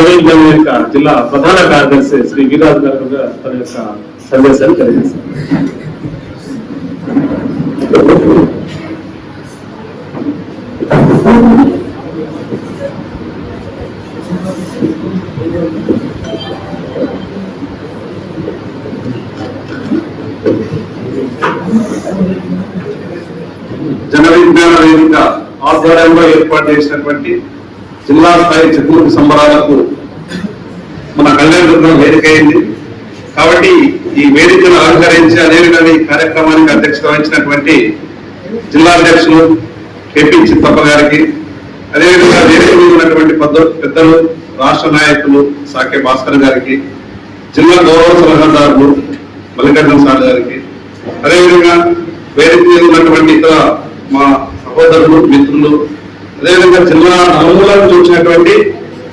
జనవిజ్ఞానం యొక్క జిల్లా ప్రధాన కార్యదర్శి శ్రీ వీరాజు గారు కూడా తన యొక్క సందేశాన్ని తెలియజేస్తారు జన విజ్ఞాన వేదిక ఆధ్వర్యంలో ఏర్పాటు చేసినటువంటి జిల్లా స్థాయి చతుర్థి సంబరాలకు మన కళ్యాణ వేదిక అయింది కాబట్టి ఈ వేదికను అలంకరించి అదేవిధంగా ఈ కార్యక్రమానికి అధ్యక్షత వహించినటువంటి జిల్లా అధ్యక్షులు కేపీ చిత్తప్ప గారికి అదేవిధంగా వేదిక ఉన్నటువంటి పెద్ద- పెద్దలు రాష్ట్ర నాయకులు సాకే భాస్కర్ గారికి జిల్లా గౌరవ సలహాదారులు మల్లికార్జున సార్ గారికి అదేవిధంగా వేదిక ఉన్నటువంటి ఇతర మా సహోదరులు మిత్రులు అదేవిధంగా జిల్లా నలుమూలను చూసినటువంటి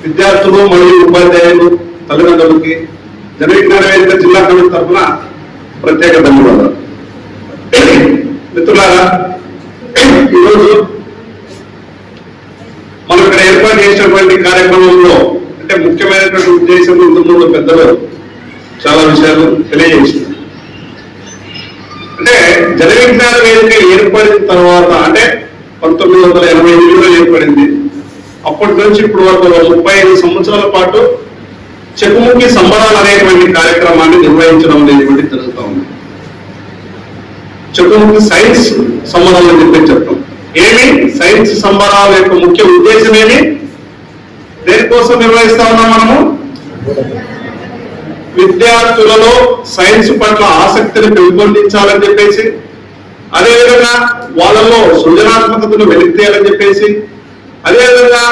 విద్యార్థులు మరియు ఉపాధ్యాయులు తల్లిదండ్రులకి జనవిజ్ఞాన వేదిక జిల్లా కమిటీ తరఫున ప్రత్యేక ధన్యవాదాలు. మిత్రులారా ఈరోజు మనం ఇక్కడ ఏర్పాటు చేసినటువంటి కార్యక్రమంలో అంటే ముఖ్యమైనటువంటి ఉద్దేశం ఇంతకుముందు పెద్దలు చాలా విషయాలు తెలియజేసింది అంటే జన విజ్ఞాన వేదిక ఏర్పడిన తర్వాత అంటే పంతొమ్మిది వందల ఎనభై ఎనిమిదిలో ఏర్పడింది. అప్పటి నుంచి ఇప్పుడు వరకు ముప్పై ఐదు సంవత్సరాల పాటు చెక్కుముఖి సంబరాలు అనేటువంటి కార్యక్రమాన్ని నిర్వహించడం అనేటువంటి జరుగుతూ ఉంది. చెక్కుముఖి సైన్స్ సంబరాలు అని చెప్పి చెప్తాం. ఏమి? సైన్స్ సంబరాల యొక్క ముఖ్య ఉద్దేశం ఏమి? దేనికోసం నిర్వహిస్తా ఉన్నాం మనము? విద్యార్థులలో సైన్స్ పట్ల ఆసక్తిని పెంపొందించాలని చెప్పేసి అదేవిధంగా వాళ్ళలో సృజనాత్మకతను వెలితేయాలని చెప్పేసి అదేవిధంగా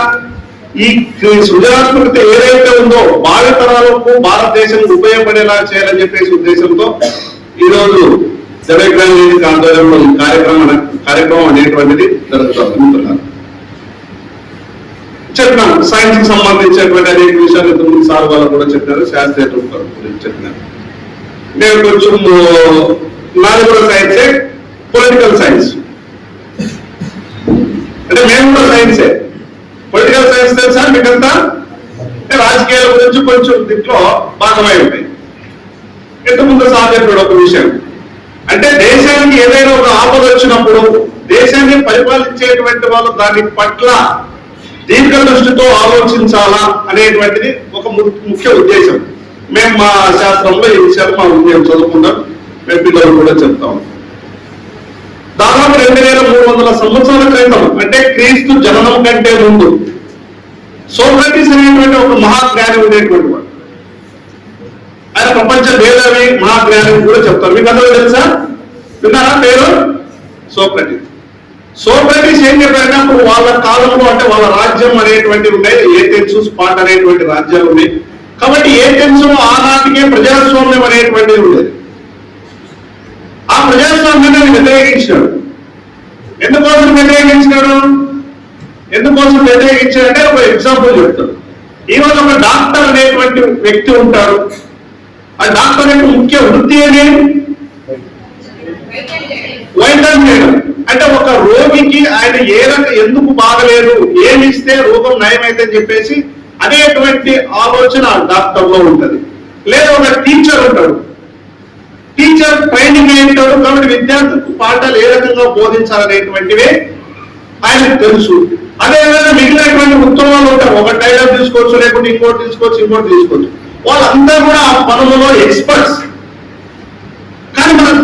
ఈ సృజనాత్మకత ఏదైతే ఉందో భావితరాలకు భారతదేశం ఉపయోగపడేలా చేయాలని చెప్పేసి ఉద్దేశంతో ఈ రోజు జనగ్రామ ఆధ్వర్యంలో ఈ కార్యక్రమం కార్యక్రమం అనేటువంటిది జరుగుతుంది. మిత్రులారా. చెప్పినాం. సైన్స్కి సంబంధించినటువంటి అనేక విషయాలు ఇంతకుముందు సార్ వాళ్ళు కూడా చెప్పినారు శాస్త్రీయ గురించి చెప్పినారు. నేను కొంచెం నాది కూడా సైన్సే పొలిటికల్ సైన్స్ అంటే మేము కూడా సైన్సే పొలిటికల్ సైన్స్ తెలుసా? మీకంతా రాజకీయాల గురించి కొంచెం దీంట్లో భాగమై ఉంది. ఇంతకుముందు సాధ్యపడు ఒక విషయం. అంటే దేశానికి ఏదైనా ఒక ఆపద వచ్చినప్పుడు దేశాన్ని పరిపాలించేటువంటి వాళ్ళు దాని పట్ల దీర్ఘ దృష్టితో ఆలోచించాలా అనేటువంటిది ఒక ముఖ్య ఉద్దేశం. మేము మా శాస్త్రంలో ఈ విషయాలు మా ఉద్యోగం చదువుకుంటాం. మేము పిల్లలు కూడా చెప్తాం. దాదాపు రెండు వేల మూడు వందల సంవత్సరాల క్రితం అంటే క్రీస్తు జననం కంటే ముందు సోక్రటీస్ అనేటువంటి ఒక మహాజ్ఞాని ఉండేటువంటి వాడు. ఆయన ప్రపంచ భేదవి మహాజ్ఞాని కూడా చెప్తారు. మీకు అందరూ తెలుసా? విన్నారా పేరు? సోక్రటీస్. సోక్రటీస్ ఏం చెప్పారంటే వాళ్ళ కాలంలో అంటే వాళ్ళ రాజ్యం అనేటువంటి ఉన్నాయి ఏథెన్స్ స్పాట్ అనేటువంటి రాజ్యాలు ఉన్నాయి కాబట్టి ఏథెన్స్ ఆనాటికే ప్రజాస్వామ్యం అనేటువంటిది ఉండేది. ప్రజాస్వామ్యాన్ని వ్యతిరేకించినాడు ఎందుకోసం వ్యతిరేకించినాడు ఎందుకోసం వ్యతిరేకించాడంటే ఒక ఎగ్జాంపుల్ చెప్తాడు ఈరోజు ఒక డాక్టర్ అనేటువంటి వ్యక్తి ఉంటాడు. ఆ డాక్టర్ యొక్క ముఖ్య వృత్తి ఏది? వైద్యం చేయడం. అంటే ఒక రోగికి ఆయన ఏ రక ఎందుకు బాగలేదు ఏమి ఇస్తే రోగం నయమైతే అని చెప్పేసి అనేటువంటి ఆలోచన డాక్టర్లో ఉంటది. లేదా ఒక టీచర్ ఉంటాడు. ట్రైనింగ్ ఏంటాడు కాబట్టి విద్యార్థులకు పాఠాలు ఏ రకంగా బోధించాలనేటువంటివి ఆయనకు తెలుసు. అదేవిధంగా మిగిలినటువంటి ఉత్తమాలు ఉంటారు ఒక డైలాగ్ తీసుకోవచ్చు లేకుంటే ఇంకోటి తీసుకోవచ్చు ఇంకోటి తీసుకోవచ్చు. వాళ్ళంతా కూడా ఆ పనులలో ఎక్స్పర్ట్స్ కానీ మనం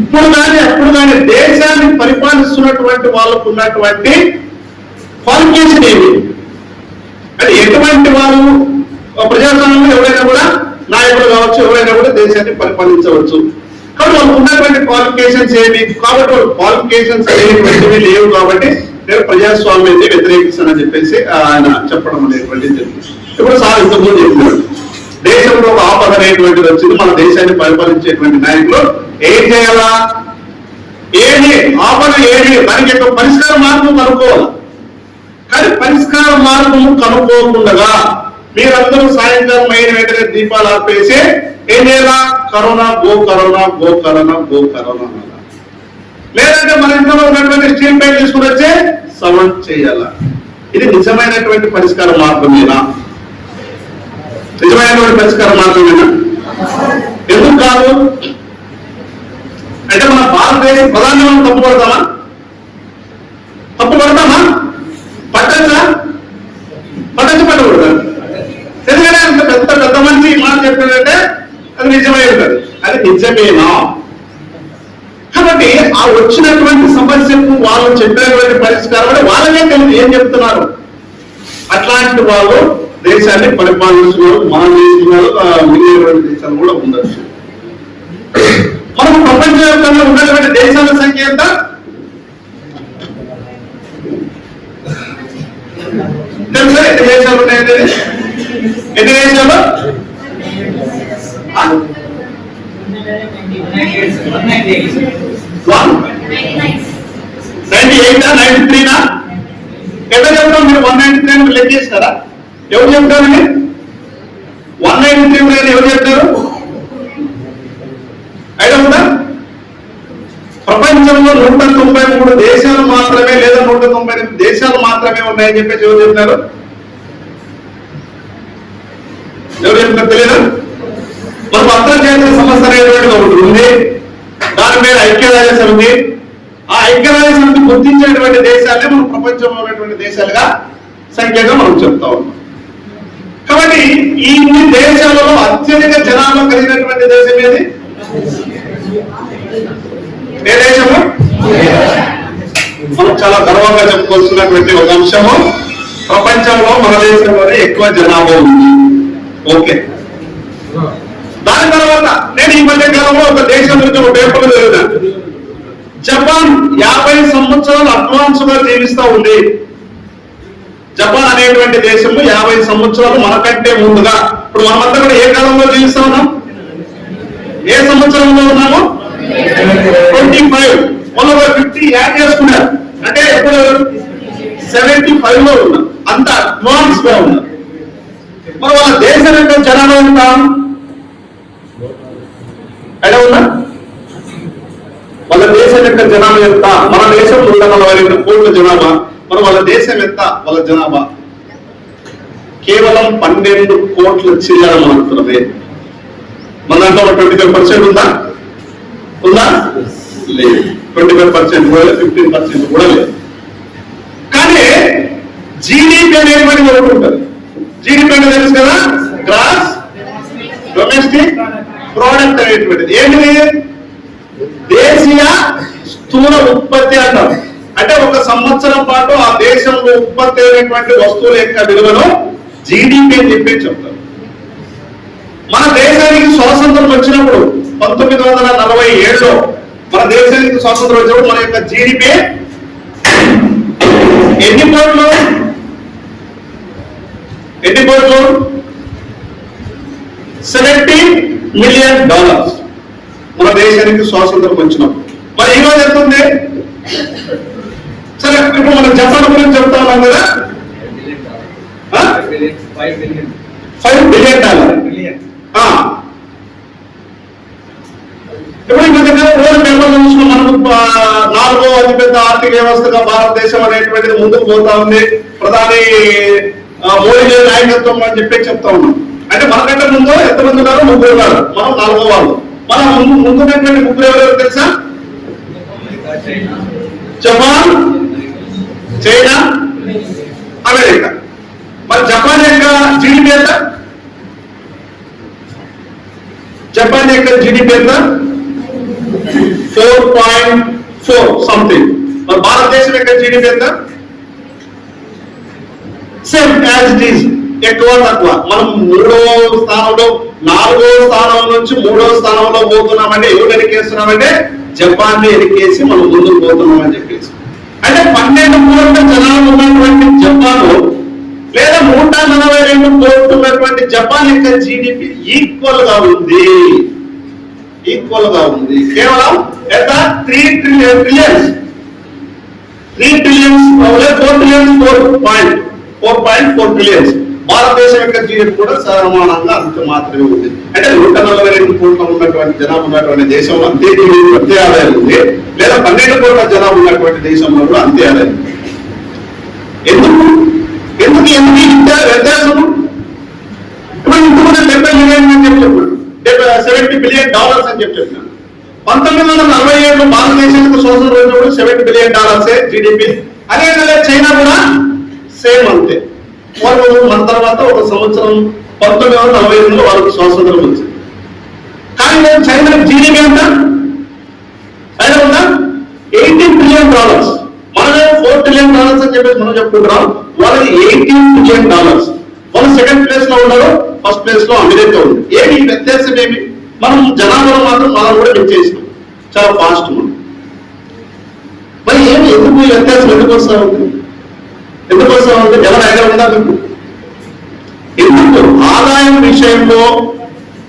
ఇప్పుడు కానీ అప్పుడు కానీ దేశాన్ని పరిపాలిస్తున్నటువంటి వాళ్ళకు ఉన్నటువంటి క్వాలిఫికేషన్ ఏమి అంటే ఎటువంటి వాళ్ళు ఆ ప్రజాస్వామ్యంలో ఎవరైనా కూడా నాయకులు కావచ్చు ఎవరైనా కూడా దేశాన్ని పరిపాలించవచ్చు. కాబట్టి వాళ్ళకు ఉన్నటువంటి క్వాలిఫికేషన్స్ ఏమి కాబట్టి వాళ్ళ క్వాలిఫికేషన్స్ అనేటువంటివి లేవు కాబట్టి నేను ప్రజాస్వామ్యాన్ని వ్యతిరేకిస్తానని చెప్పేసి ఆయన చెప్పడం అనేటువంటిది జరిగింది ఇప్పుడు సార్ ఇంతకుముందు చెప్పినాడు. దేశంలో ఒక ఆపద అనేటువంటిది వచ్చింది. మన దేశాన్ని పరిపాలించేటువంటి నాయకులు ఏం చేయాలా? ఏమి? ఆపద ఏమి? దానికి యొక్క పరిష్కార మార్గం కనుక్కోవాలి. కానీ పరిష్కార మార్గం కనుక్కోకుండా మీరందరూ సాయంకాలం అయిన వెంటనే దీపాలు ఆపేసి ఏం corona go corona go corona go corona లేదంటే మన ఇంట్లో ఉన్నటువంటి స్టీల్ పైప్ తీసుకుని వచ్చే సౌండ్ చేయాలా. ఇది నిజమైనటువంటి పరిష్కార మార్గమేనా? నిజమైనటువంటి పరిష్కార మార్గమేనా? ఎందుకు కాదు? అంటే మన భారతదేశం ప్రధానంగా తప్పుపడతామా పడతామా తప్పు పడతామా పట్టచ్చా పట్టచ్చు పట్టకూడదా ఎందుకంటే అంత పెద్ద పెద్ద మంది ఈ మాట చెప్పాడంటే అది నిజమై ఉంటుంది అది నిజమేనా? కాబట్టి ఆ వచ్చినటువంటి సమస్యకు వాళ్ళు చెప్పినటువంటి పరిష్కారం అంటే వాళ్ళనే తెలియదు ఏం చెప్తున్నారు? అట్లాంటి వాళ్ళు దేశాన్ని పరిపాలిస్తున్నారు మన దేశంలో మిగిలినటువంటి దేశాలు కూడా ఉండొచ్చు. మనం ప్రపంచవ్యాప్తంగా ఉన్నటువంటి దేశాల సంఖ్య ఎంత? తెలుసా ఎన్ని దేశాలు ఉన్నాయి ఎన్ని దేశాలు? నైన్టీ ఎయిటా నైన్టీ త్రీనా చెప్తాం మీరు వన్ నైన్టీ త్రీ లెక్క చేస్తారా? ఎవరు చెప్తారండి వన్ నైన్టీ త్రీ ఉన్నాయని ఎవరు చెప్తారు? అయితే ఉందా ప్రపంచంలో నూట తొంభై మూడు దేశాలు మాత్రమే లేదా నూట తొంభై ఎనిమిది దేశాలు మాత్రమే ఉన్నాయని చెప్పేసి ఎవరు చెప్తారు? ఎవరు చెప్తారు తెలియదు? మరి సంస్థ ఒకటి ఉంది. దాని మీద ఐక్యరాజ్య సమితి ఆ ఐక్యరాజ్య సమితి గుర్తించేటువంటి దేశాలే మనం ప్రపంచంలో ఉన్నటువంటి దేశాలుగా సంఖ్యగా మనం చెప్తా ఉన్నాం. కాబట్టి ఈ ఇన్ని దేశాలలో అత్యధిక జనాభా కలిగినటువంటి దేశం ఏది? ఏ దేశము? మనం చాలా గర్వంగా చెప్పుకోవాల్సినటువంటి ఒక అంశము ప్రపంచంలో మన దేశంలోనే ఎక్కువ జనాభా ఉంది. ఓకే. దాని తర్వాత నేను ఈ మధ్య కాలంలో ఒక దేశం నుంచి ఒక పేపర్ చదివినా. జపాన్ యాభై సంవత్సరాలు అడ్వాన్స్గా జీవిస్తా ఉంది. జపాన్ అనేటువంటి దేశము యాభై సంవత్సరాలు మనకంటే ముందుగా. ఇప్పుడు మనమంతా కూడా ఏ కాలంలో జీవిస్తా ఉన్నాం? ఏ సంవత్సరంలో ఉన్నాము? Twenty five. మొన్న ఫిఫ్టీ యాడ్ చేసుకున్నారు అంటే ఇప్పుడు సెవెంటీ ఫైవ్లో ఉన్నాం. అంత అడ్వాన్స్గా ఉన్నారు మరి వాళ్ళ దేశం యొక్క జనాభా ఉంటాం ఎలా ఉన్నా వాళ్ళ దేశం యొక్క జనాభా ఎంత? మన దేశం నూట నలభై రెండు కోట్ల జనాభా. మరి వాళ్ళ దేశం ఎంత? వాళ్ళ జనాభా. కేవలం పన్నెండు కోట్ల చిల్లర మాత్రమే మన దాంట్లో ఒక ట్వంటీ ఫైవ్ పర్సెంట్ ఉందా? ఉందా? లేదు. ట్వంటీ ఫైవ్ పర్సెంట్ కూడా లేదు ఫిఫ్టీన్ పర్సెంట్ కూడా లేదు. కానీ జీడిపి అనేటువంటి ఒకటి ఉంటుంది? జీడిపి అనేది తెలుసు కదా? గ్రాస్ డొమెస్టిక్ ప్రోడక్ట్ అనేటువంటిది. ఏంటిది? దేశీయ స్థూల ఉత్పత్తి అంటాం. అంటే ఒక సంవత్సరం పాటు ఆ దేశంలో ఉత్పత్తి అయినటువంటి వస్తువుల యొక్క విలువను జీడిపి అని చెప్పి చెప్తారు. మన దేశానికి స్వాతంత్రం వచ్చినప్పుడు పంతొమ్మిది వందల నలభై ఏడులో మన దేశానికి స్వాతంత్రం వచ్చినప్పుడు మన యొక్క జీడిపి ఎన్ని కోట్లు ఎన్ని కోట్లు సెవెంటీ మిలియన్ డాలర్స్ మన దేశానికి స్వాతంత్రం వచ్చినప్పుడు. మరి ఈ రోజు ఎంత ఉంది సరే ఇప్పుడు మనం జపాన్ గురించి చెప్తా ఉన్నాం కదా ఫైవ్ బిలియన్ డాలర్ ఇప్పుడు మనకు నాలుగో అతిపెద్ద ఆర్థిక వ్యవస్థగా భారతదేశం అనేటువంటిది ముందుకు పోతా ఉంది. ప్రధాని మోడీ గారి నాయకత్వం అని చెప్పి చెప్తా ఉన్నాం. అంటే మనకంటే ముందు ఎంతమంది ఉన్నారు? ముగ్గురు ఉన్నారు. మనం నాలుగో వాళ్ళు. మనం ముందు ముందున్నటువంటి ముగ్గురు ఎవరెవరు తెలుసా? Japan China America. మరి జపాన్ యొక్క జీడిపి ఎంత? జపాన్ యొక్క జీడిపి ఎంత? Four point four something. మరి భారతదేశం యొక్క జీడిపి ఎంత? సేమ్ యాజ్ ఇట్ ఈస్ ఎక్కువ తక్కువ. మనం మూడో స్థానంలో నాలుగో స్థానం నుంచి మూడో స్థానంలో పోతున్నామంటే ఎవరు ఎనికేస్తున్నామంటే జపాన్ని మనం ముందుకు పోతున్నామని చెప్పేసి. అంటే పన్నెండు కోట్ల జనాలు ఉన్నటువంటి జపాన్ లేదా నూట నలభై రెండు కోట్లు ఉన్నటువంటి జపాన్ యొక్క జీడిపి ఈక్వల్గా ఉంది. ఈక్వల్గా ఉంది. కేవలం ఎంత? Three trillion trillions three trillions four trillions four point four point four trillions భారతదేశం యొక్క జీడిపి కూడా సమానంగా అంత మాత్రమే ఉంది. అంటే నూట నలభై రెండు కోట్ల ఉన్నటువంటి జనాభా ఉన్నటువంటి దేశంలో అంతే అంతే ఆదాయం ఉంది. లేదా పన్నెండు కోట్ల జనాభా ఉన్నటువంటి దేశంలో కూడా అంతే ఆదాయం ఉంది. ఎందుకు? ఎందుకు ఎన్ని వ్యత్యాసము? ఇప్పుడు ఇంతకుముందు డెబ్బై మిలియన్ అని చెప్పి చెప్పాడు. సెవెంటీ బిలియన్ డాలర్స్ అని చెప్పి చెప్పినాడు పంతొమ్మిది వందల నలభై ఏడులో భారతదేశానికి స్వతంత్రం వచ్చినప్పుడు సెవెంటీ బిలియన్ డాలర్స్ జీడిపి. అదే విధంగా చైనా కూడా సేమ్ అంతే. వాళ్ళు మన తర్వాత ఒక సంవత్సరం పంతొమ్మిది వందల నలభై ఎనిమిదిలో వాళ్ళకి స్వాతంత్రం వచ్చింది. కానీ నేను చైనా జీడిపి ఎంత చైనా ఉందా? ఎయిటీన్ ట్రిలియన్ డాలర్స్ మనమే ఫోర్ ట్రిలియన్ డాలర్స్ అని చెప్పేసి మనం చెప్పుకుంటున్నాం. వాళ్ళది ఎయిటీన్ ట్రిలియన్ డాలర్స్ వాళ్ళు సెకండ్ ప్లేస్లో ఉన్నారు ఫస్ట్ ప్లేస్లో అమెరికా ఉంది. ఏమి వ్యత్యాసం ఏమి? మనం జనాభాలో మాత్రం మనం కూడా పెంచేసినాం చాలా ఫాస్ట్ మరి ఏమి ఎందుకు ఈ వ్యత్యాసం ఎందుకు వస్తా ఉంది ఎందుకు వస్తా ఉంది ఎవరు ఐడియా ఉందా మీకు ఎందుకు? ఆదాయం విషయంలో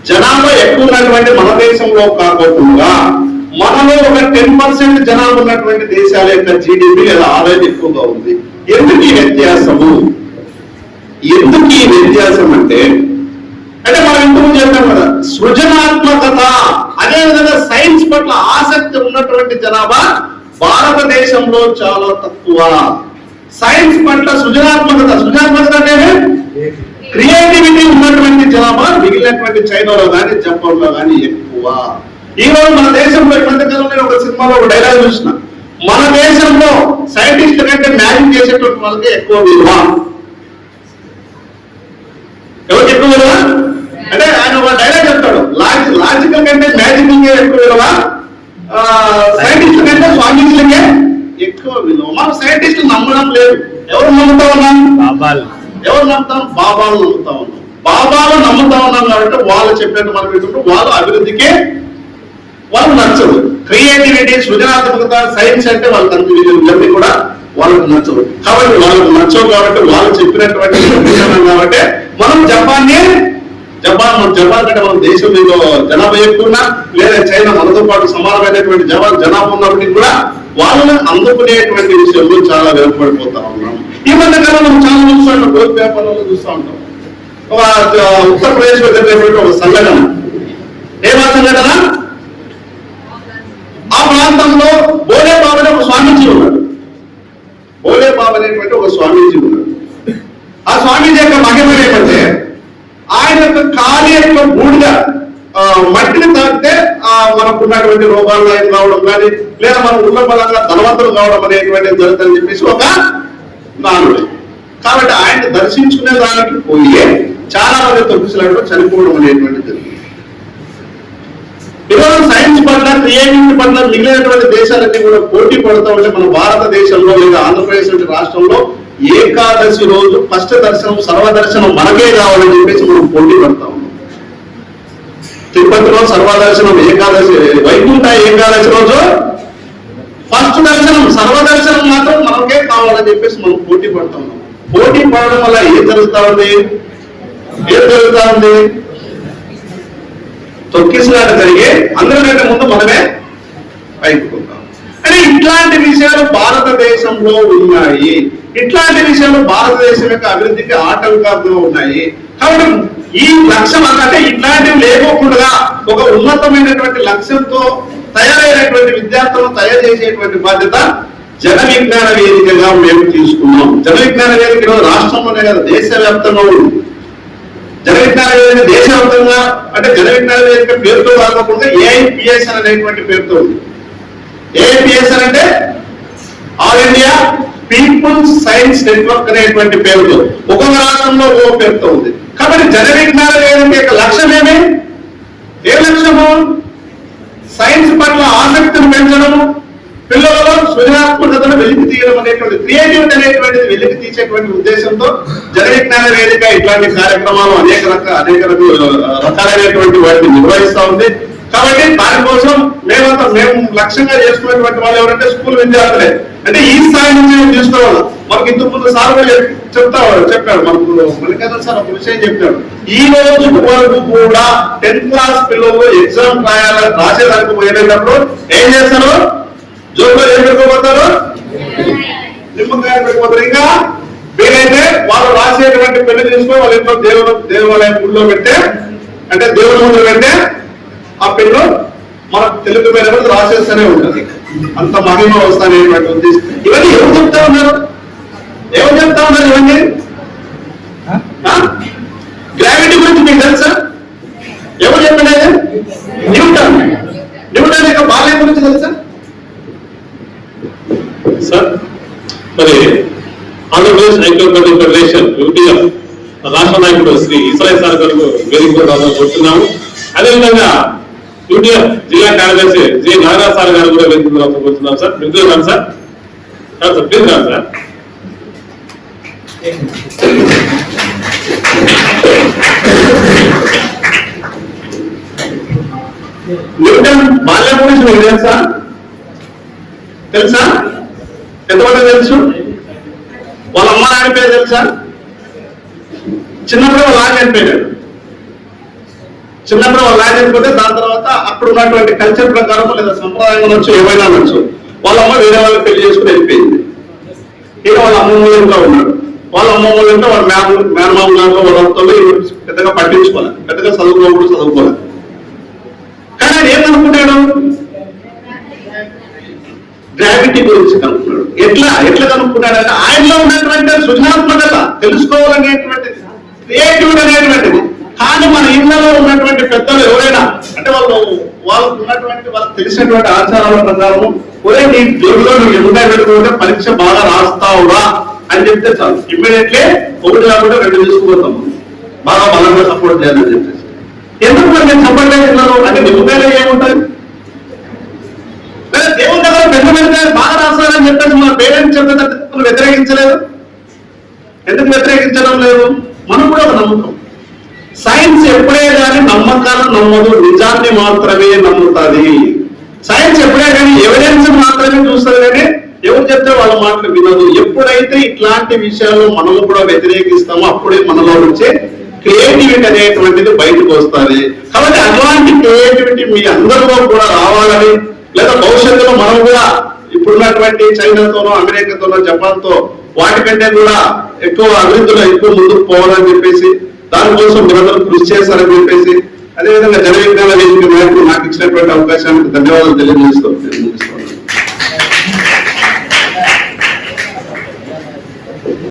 జనాభా ఎక్కువ ఉన్నటువంటి మన దేశంలో కాకుండా మనలో ఒక టెన్ పర్సెంట్ జనాభా ఉన్నటువంటి దేశాల యొక్క జీడిపి లేదా ఆదాయం ఎక్కువగా ఉంది. ఎందుకు ఈ వ్యత్యాసము? ఎందుకు ఈ వ్యత్యాసం అంటే అంటే మనం ఇంతకు చెప్పాం కదా సృజనాత్మకత అదేవిధంగా సైన్స్ పట్ల ఆసక్తి ఉన్నటువంటి జనాభా భారతదేశంలో చాలా తక్కువ. సైన్స్ పట్ల సృజనాత్మకత సృజనాత్మకత అంటే క్రియేటివిటీ ఉన్నటువంటి జనాభా మిగిలినటువంటి చైనాలో కానీ జపాన్లో కానీ ఎక్కువ. ఈ రోజు మన దేశంలో ఈ మధ్య నేను ఒక సినిమాలో ఒక డైలాగ్ చూసిన. మన దేశంలో సైంటిస్ట్ కంటే మ్యాజిక్ చేసేటువంటి వాళ్ళకి ఎక్కువ విలువ. ఎవరికి ఎక్కువ విలువ? అంటే ఆయన ఒక డైలాగ్ చెప్తాడు. లాజిక్ లాజికల్ కంటే మ్యాజిక్ ఎక్కువ విలువ. సైంటిస్ట్ కంటే స్వామీజీలకే ఎక్కువ విలువ. మనం సైంటిస్ట్ నమ్మడం లేదు. ఎవరు నమ్ముతా ఉన్నాం? ఎవరు నమ్ముతాం? బాబాలు నమ్ముతా ఉన్నాం. బాబాలు నమ్ముతా ఉన్నాం కాబట్టి వాళ్ళు చెప్పినట్టు మనం వింటుంటే వాళ్ళు అభివృద్ధికే వాళ్ళు నచ్చదు క్రియేటివిటీ సృజనాత్మకత సైన్స్ అంటే వాళ్ళకి అంత ఇవన్నీ కూడా వాళ్ళకి నచ్చదు కాబట్టి వాళ్ళకి నచ్చవు కాబట్టి వాళ్ళు చెప్పినటువంటి కాబట్టి మనం జపాన్ని జపాన్ మన జపాన్ కంటే మన దేశం మీద జనాభా ఎక్కువ లేదా చైనా మనతో పాటు సమానమైనటువంటి జవాన్ జనాభా ఉన్నప్పటికీ కూడా వాళ్ళని అందుకునేటువంటి విషయంలో చాలా వెనుకబడిపోతా ఉన్నాం. ఈ మధ్య కాలంలో మనం చాలా చూస్తూ ఉంటాం పేపర్లలో చూస్తూ ఉంటాం. ఉత్తరప్రదేశ్లో జరిగినటువంటి ఒక సంఘటన. ఏమా సంఘటన? ఆ ప్రాంతంలో బోలే బాబు అనే ఒక స్వామీజీ ఉన్నాడు. బోలే బాబు అనేటువంటి ఒక స్వామీజీ ఉన్నాడు. ఆ స్వామీజీ యొక్క మహిమ ఏమంటే ఆయన యొక్క కాలి యొక్క బూడిద ఆ, మట్టిని తాకితే ఆ, మనకు ఉన్నటువంటి రోగాలు ఆయన కావడం కానీ లేదా మనం ఉన్న బలంగా ధనవంతులు కావడం అనేటువంటి జరుగుతుందని చెప్పేసి ఒక నానుడి కాబట్టి ఆయన దర్శించుకునే దానికి పోయి చాలా మంది తొమ్మిదిలాడు చనిపోవడం అనేటువంటిది జరిగింది ఈరోజు సైన్స్ పట్ల క్రియేటివిటీ పట్ల మిగిలినటువంటి దేశాలన్నీ కూడా పోటీ పడుతూ ఉంటే మన భారతదేశంలో లేదా ఆంధ్రప్రదేశ్ వంటి రాష్ట్రంలో ఏకాదశి రోజు ఫస్ట్ దర్శనం సర్వదర్శనం మనకే కావాలని చెప్పేసి మనం పోటీ పడతా ఉన్నాం. తిరుపతిలో సర్వదర్శనం ఏకాదశి వైకుంఠ ఏకాదశి రోజు ఫస్ట్ దర్శనం సర్వదర్శనం మాత్రం మనకే కావాలని చెప్పేసి మనం పోటీ పడుతున్నాం. పోటీ పడడం వల్ల ఏం జరుగుతా ఉంది? ఏం జరుగుతా ఉంది? తొక్కిసలాట జరిగి అందరికంటే ముందు మనమే పైకుంటాం పోతాం అంటే ఇట్లాంటి విషయాలు భారతదేశంలో ఉన్నాయి. ఇట్లాంటి విషయాలు భారతదేశం యొక్క అభివృద్ధికి ఆటంకాలుగా ఉన్నాయి. కాబట్టి ఈ లక్ష్యం అంటే ఇట్లాంటివి లేకోకుండా ఒక ఉన్నతమైనటువంటి లక్ష్యంతో తయారైనటువంటి విద్యార్థులను తయారు చేసేటువంటి బాధ్యత జన విజ్ఞాన వేదికగా మేము తీసుకున్నాం. జన విజ్ఞాన వేదిక రాష్ట్రంలోనే కదా దేశవ్యాప్తంగా ఉంది. జన విజ్ఞాన వేదిక దేశవ్యాప్తంగా అంటే జన విజ్ఞాన వేదిక పేరుతో కాకుండా ఏఐపిఎస్ అనేటువంటి పేరుతో ఉంది. ఏఐపిఎస్ అంటే all India people science network అనేటువంటి పేరుతో ఒక్కొక్క రాష్ట్రంలో ఓ పేరుతో ఉంది. కాబట్టి జన విజ్ఞాన వేదిక యొక్క లక్ష్యం ఏమి? ఏ లక్ష్యము? సైన్స్ పట్ల ఆసక్తిని పెంచడము పిల్లలలో సృజనాత్మకతను వెలికి తీయడం అనేటువంటి క్రియేటివిటీ అనేటువంటిది వెలికి తీసేటువంటి ఉద్దేశంతో జన వేదిక ఇట్లాంటి కార్యక్రమాలు అనేక రక అనేక రకాలైనటువంటి వాటిని నిర్వహిస్తూ ఉంది. కాబట్టి దానికోసం మేమంతా మేము లక్ష్యంగా చేసుకునేటువంటి వాళ్ళు ఎవరంటే స్కూల్ విద్యార్థులే. అంటే ఈ స్థాయి నుంచి మేము తీసుకోవాలి. మనకి ఇంతకు ముందు సార్ కూడా చెప్తా చెప్పాడు మనకు మల్లికార్జున సార్ ఒక విషయం చెప్పాడు ఈ రోజు వరకు కూడా టెన్త్ క్లాస్ పిల్లలు ఎగ్జామ్ రాయాల రాసేదానికి పోయేటప్పుడు ఏం చేస్తారు? జోబులో ఏం పెట్టుకోబోతారు? నిమ్మకాయ పెట్టుకోతారు ఇంకా వీలైతే వాళ్ళు రాసేటువంటి పెళ్ళి తీసుకొని వాళ్ళ ఇంట్లో దేవుడు దేవాలయం గుళ్ళో పెట్టే అంటే దేవుడి ముందు పెట్టే ఆ పెన్ను మనకు తెలుగు మీద కూడా రాసేస్తూనే ఉంటుంది అంత మహిమ వస్తానేటువంటి ఉద్దేశం. ఇవన్నీ ఎవరు చెప్తా ఉన్నారు? ఎవరు చెప్తా ఉన్నారు ఇవన్నీ? గ్రావిటీ గురించి మీకు తెలుసా? న్యూటన్. న్యూటన్ యొక్క బాల్యం గురించి తెలుసా? సార్ మరి ఆంధ్రప్రదేశ్ ఐక్యోపతి ఫెడరేషన్ యూటీఎఫ్ రాష్ట్ర నాయకుడు శ్రీ ఇస్రాయల్ సార్ గారు వేదిక కోరుతున్నాము అదేవిధంగా యూటీఎఫ్ జిల్లా కార్యదర్శి జి నాగరాజ్ గారు కూడా వేదిక కోరుతున్నాం సార్. మిత్రులు రాను సార్. రాను సార్ ప్లీజ్ రాను సార్. న్యూటన్ బాల్యం గురించి మీకు తెలుసా? తెలుసా ఎంతమంది తెలుసు? వాళ్ళ అమ్మ నాయన పేరు తెలుసా? చిన్నప్పుడు వాళ్ళ ఆయన చనిపోయాడు. చిన్నప్పుడు వాళ్ళ ఆయన చనిపోతే దాని తర్వాత అప్పుడు ఉన్నటువంటి కల్చర్ ప్రకారం లేదా సంప్రదాయం అనొచ్చు ఏమైనా అనొచ్చు వాళ్ళ అమ్మ వేరే వాళ్ళకి పెళ్ళి చేసుకుని వెళ్ళిపోయింది. ఇక వాళ్ళ అమ్మమ్మ ఇంట్లో ఉన్నాడు వాళ్ళ అమ్మమ్మ ఇంట్లో వాళ్ళ మేన మేనమామ గారు వాళ్ళ పెద్దగా పట్టించుకోవాలి పెద్దగా చదువుకోకూడదు చదువుకోవాలి కానీ ఆయన ఏమనుకుంటాడు గ్రావిటీ గురించి కనుక్కున్నాడు. ఎట్లా ఎట్లా కనుక్కున్నాడు అంటే ఆయనలో ఉన్నటువంటి సృజనాత్మకత తెలుసుకోవాలనేటువంటిది క్రియేటివిటీ అనేటువంటిది. కానీ మన ఇళ్ళలో ఉన్నటువంటి పెద్దలు ఎవరైనా అంటే వాళ్ళు వాళ్ళకు ఉన్నటువంటి వాళ్ళకి తెలిసినటువంటి ఆచారాల ప్రకారం ఒరే నీ జోబులో నువ్వు ఎంత పెట్టుకుంటే పరీక్ష బాగా రాస్తావురా అని చెప్తే చాలు. ఇమ్మీడియట్లీ ఒకటి కాకుండా రెండు తీసుకుపోతాం. బాగా బలంగా సపోర్ట్ చేయాలని చెప్పేసి. ఎందుకు మరి నేను సపోర్ట్ చేస్తున్నాను అంటే నిమ్మకాయలు ఏముంటుంది? దేవుని దగ్గర పెద్ద పెద్ద బాగా రాస్తారని చెప్పేసి మన పేరెంట్స్ చెప్పేటట్టు వ్యతిరేకించలేదు? ఎందుకు వ్యతిరేకించడం లేదు? మనం కూడా ఒక నమ్మకం. సైన్స్ ఎప్పుడే కానీ నమ్మకాలను నమ్మదు నిజాన్ని మాత్రమే నమ్ముతుంది. సైన్స్ ఎప్పుడే కానీ ఎవిడెన్స్ మాత్రమే చూస్తుంది కానీ ఎవరు చెప్తే వాళ్ళ మాటలు వినదు. ఎప్పుడైతే ఇట్లాంటి విషయాలు మనము కూడా వ్యతిరేకిస్తామో అప్పుడే మనలో వచ్చే క్రియేటివిటీ అనేటువంటిది బయటకు వస్తుంది. కాబట్టి అలాంటి క్రియేటివిటీ మీ అందరిలో కూడా రావాలని లేదా భవిష్యత్తులో మనం కూడా ఇప్పుడున్నటువంటి చైనాతోనో అమెరికాతోనో జపాన్తో వాటికంటే కూడా ఎక్కువ అభివృద్ధిలో ఎక్కువ ముందుకు పోవాలని చెప్పేసి దానికోసం మీరందరూ కృషి చేస్తారని చెప్పేసి అదేవిధంగా జనవిజ్ఞాన వేదిక నాయకులు నాకు ఇచ్చినటువంటి అవకాశానికి ధన్యవాదాలు తెలియజేస్తూ